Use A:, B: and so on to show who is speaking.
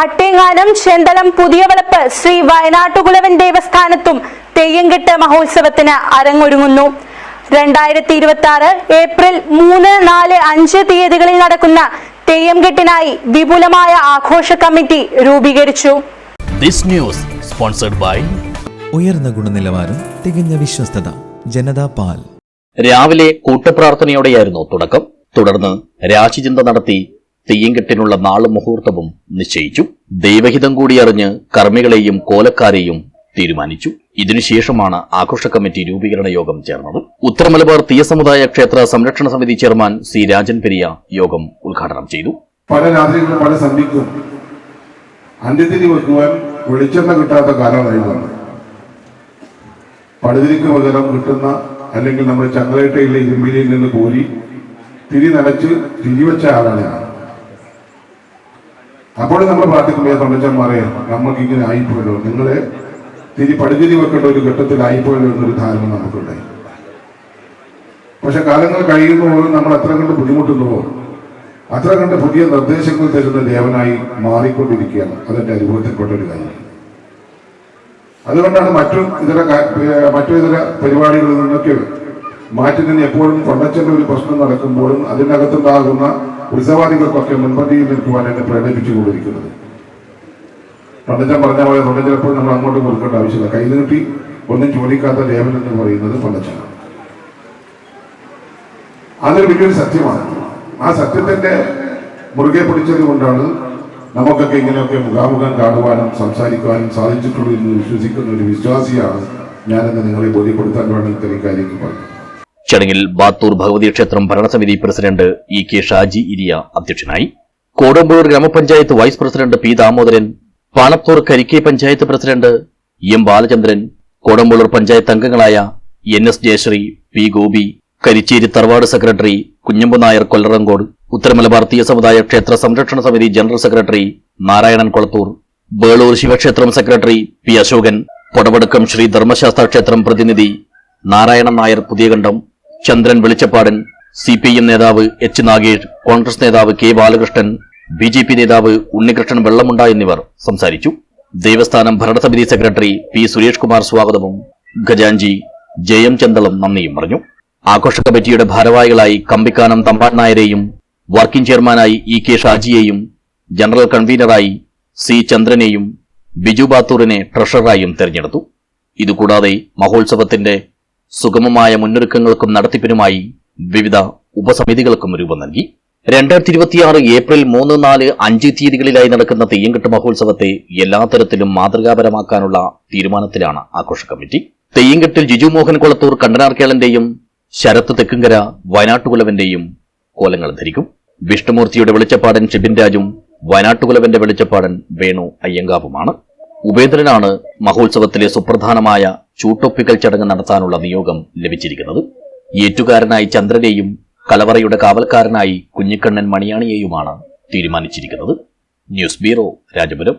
A: അട്ടേങ്ങാനം ചെന്തളം പുതിയവളപ്പ് ശ്രീ വയനാട്ടുകുലവൻ ദേവസ്ഥാനത്തും തെയ്യംകെട്ട് മഹോത്സവത്തിന് അരങ്ങൊരുങ്ങുന്നു. രണ്ടായിരത്തി ഇരുപത്തി ആറ് ഏപ്രിൽ മൂന്ന് നാല് അഞ്ച് തീയതികളിൽ നടക്കുന്ന തെയ്യംകെട്ടിനായി വിപുലമായ ആഘോഷ കമ്മിറ്റി രൂപീകരിച്ചു.
B: This news sponsored by
C: ഉയർന്ന ഗുണനിലവാരം തികഞ്ഞ വിശ്വസ്തത ജനതാ പാൽ.
B: രാവിലെ കൂട്ടപ്രാർത്ഥനയോടെയായിരുന്നു തുടക്കം. തുടർന്ന് രാശിചിന്ത നടത്തി തെയ്യംകെട്ടിനുള്ള നാളും മുഹൂർത്തവും നിശ്ചയിച്ചു. ദൈവഹിതം കൂടി അറിഞ്ഞ് കർമ്മികളെയും കോലക്കാരെയും തീരുമാനിച്ചു. ഇതിനുശേഷമാണ് ആഘോഷ കമ്മിറ്റി രൂപീകരണ യോഗം ചേർന്നത്. ഉത്തരമലബാർ തീയസമുദായ ക്ഷേത്ര സംരക്ഷണ സമിതി ചെയർമാൻ സി രാജൻ പെരിയ യോഗം ഉദ്ഘാടനം ചെയ്തു.
D: പല രാത്രികളും പല സന്ധിക്കും അന്ത്യത്തിരി വെക്കുവാൻ വെളിച്ചെണ്ണ കിട്ടാത്ത കാലമായി വന്നു പടുതിരിക്ക് പകരം കിട്ടുന്ന അല്ലെങ്കിൽ നമ്മുടെ ചങ്ങലേട്ടയിലെ ഇരുമ്പിലിയിൽ നിന്ന് കോരി തിരി നനച്ച് തിരിവെച്ച ആളാണ് ഞാൻ. അപ്പോൾ നമ്മൾ പ്രാർത്ഥിക്കുമ്പോൾ തൊണ്ടച്ചന്മാരെ നമ്മൾക്ക് ഇങ്ങനെ ആയിപ്പോയല്ലോ. നിങ്ങളെ തിരി പടുതിരി വെക്കേണ്ട ഒരു ഘട്ടത്തിലായിപ്പോയല്ലോ എന്നൊരു ധാരണ നമുക്കുണ്ടായി. പക്ഷെ കാലങ്ങൾ കഴിയുമ്പോൾ നമ്മൾ അത്ര കണ്ട് ബുദ്ധിമുട്ടുന്നുവോ? അത്ര കണ്ട് പുതിയ നിർദ്ദേശങ്ങൾ തരുന്ന ദേവനായി മാറിക്കൊണ്ടിരിക്കുകയാണ്. അതെന്റെ അനുഭവത്തിൽപ്പെട്ട ഒരു കാര്യം. അതുകൊണ്ടാണ് മറ്റു ഇതര മറ്റു ഇതര പരിപാടികളിൽ നിന്നൊക്കെ മാറ്റി നിന്ന് എപ്പോഴും കൊണ്ടച്ചന്റെ ഒരു പ്രശ്നം നടക്കുമ്പോഴും അതിനകത്തുണ്ടാകുന്ന ഉത്സവാദികൾക്കൊക്കെ മുൻപന്തിയിൽ നിൽക്കുവാൻ എന്നെ പ്രേരിപ്പിച്ചുകൊണ്ടിരിക്കുന്നത്. പണ്ടച്ചൻ പറഞ്ഞ പോലെ എപ്പോഴും നമ്മൾ അങ്ങോട്ട് കൊടുക്കേണ്ട ആവശ്യമില്ല. കൈ നീട്ടി ഒന്നും ചോദിക്കാത്ത ദേവൻ എന്ന് പറയുന്നത് പണ്ടച്ചനാണ്. അതൊരു വലിയൊരു സത്യമാണ്. ആ സത്യത്തിന്റെ മുറുകെ പിടിച്ചത് കൊണ്ടാണ് നമുക്കൊക്കെ ഇങ്ങനെയൊക്കെ മുഖാമുഖം കാണുവാനും സംസാരിക്കുവാനും സാധിച്ചിട്ടുള്ളൂ എന്ന് വിശ്വസിക്കുന്ന ഒരു വിശ്വാസിയാണ് ഞാനെന്ന് നിങ്ങളെ ബോധ്യപ്പെടുത്താൻ വേണ്ടി ഇത്തരം കാര്യങ്ങൾ പറഞ്ഞു.
B: ചടങ്ങിൽ ബാത്തൂർ ഭഗവതി ക്ഷേത്രം ഭരണസമിതി president E K Shaji Iriya അധ്യക്ഷനായി. കോടമ്പൂർ ഗ്രാമപഞ്ചായത്ത് vice president P Damodaran Panathur Karikke panchayat president M Balachandran Kodampoolur panchayat അംഗങ്ങളായ N S Jayasree P Gopi Karicheri തറവാട് സെക്രട്ടറി കുഞ്ഞമ്പു നായർ കൊല്ലറങ്കോട് ഉത്തരമലബാർ തീയ സമുദായ ക്ഷേത്ര സംരക്ഷണ സമിതി ജനറൽ സെക്രട്ടറി നാരായണൻ കൊളത്തൂർ ബേളൂർ ശിവക്ഷേത്രം സെക്രട്ടറി പി അശോകൻ പൊടവടക്കം ശ്രീ ധർമ്മശാസ്ത്ര ക്ഷേത്രം പ്രതിനിധി Narayanan Nair Puthiyakandam Chandran Velichappadan C P M നേതാവ് എച്ച് നാഗേഷ് കോൺഗ്രസ് നേതാവ് K Balakrishnan B J P നേതാവ് ഉണ്ണികൃഷ്ണൻ വെള്ളമുണ്ട എന്നിവർ സംസാരിച്ചു. ദേവസ്ഥാനം ഭരണസമിതി സെക്രട്ടറി പി സുരേഷ് കുമാർ സ്വാഗതവും. ഖജാൻജി ജയം ചന്തളം നന്ദിയും പറഞ്ഞു. ആഘോഷ കമ്മിറ്റിയുടെ ഭാരവാഹികളായി കമ്പിക്കാനം തമ്പാൻ നായരെയും വർക്കിംഗ് ചെയർമാനായി ഇ കെ ഷാജിയെയും ജനറൽ കൺവീനറായി സി ചന്ദ്രനെയും ബിജു ബാത്തൂറിനെ ട്രഷററായും തെരഞ്ഞെടുത്തു. ഇതുകൂടാതെ മഹോത്സവത്തിന്റെ സുഗമമായ മുന്നൊരുക്കങ്ങൾക്കും നടത്തിപ്പിനുമായി വിവിധ ഉപസമിതികൾക്കും രൂപം നൽകി. രണ്ടായിരത്തി ഇരുപത്തിയാറ് ഏപ്രിൽ മൂന്ന് നാല് അഞ്ച് തീയതികളിലായി നടക്കുന്ന തെയ്യംകെട്ട് മഹോത്സവത്തെ എല്ലാ തരത്തിലും മാതൃകാപരമാക്കാനുള്ള തീരുമാനത്തിലാണ് ആഘോഷ കമ്മിറ്റി. തെയ്യംകെട്ടിൽ ജിജു മോഹൻ കൊളത്തൂർ കണ്ടനാർക്കേളന്റെയും ശരത്ത് തെക്കുംകര വയനാട്ടുകുലവന്റെയും കോലങ്ങൾ ധരിക്കും. വിഷ്ണുമൂർത്തിയുടെ വെളിച്ചപ്പാടൻ ഷിബിൻ രാജും വയനാട്ടുകുലവന്റെ വെളിച്ചപ്പാടൻ വേണു അയ്യങ്കാവുമാണ്. ഉപേന്ദ്രനാണ് മഹോത്സവത്തിലെ സുപ്രധാനമായ ചൂട്ടൊപ്പിക്കൽ ചടങ്ങ് നടത്താനുള്ള നിയോഗം ലഭിച്ചിരിക്കുന്നത്. ഏറ്റുകാരനായി ചന്ദ്രനെയും കലവറയുടെ കാവൽക്കാരനായി കുഞ്ഞിക്കണ്ണൻ മണിയാണിയെയുമാണ് തീരുമാനിച്ചിരിക്കുന്നത്. News bureau Rajapuram.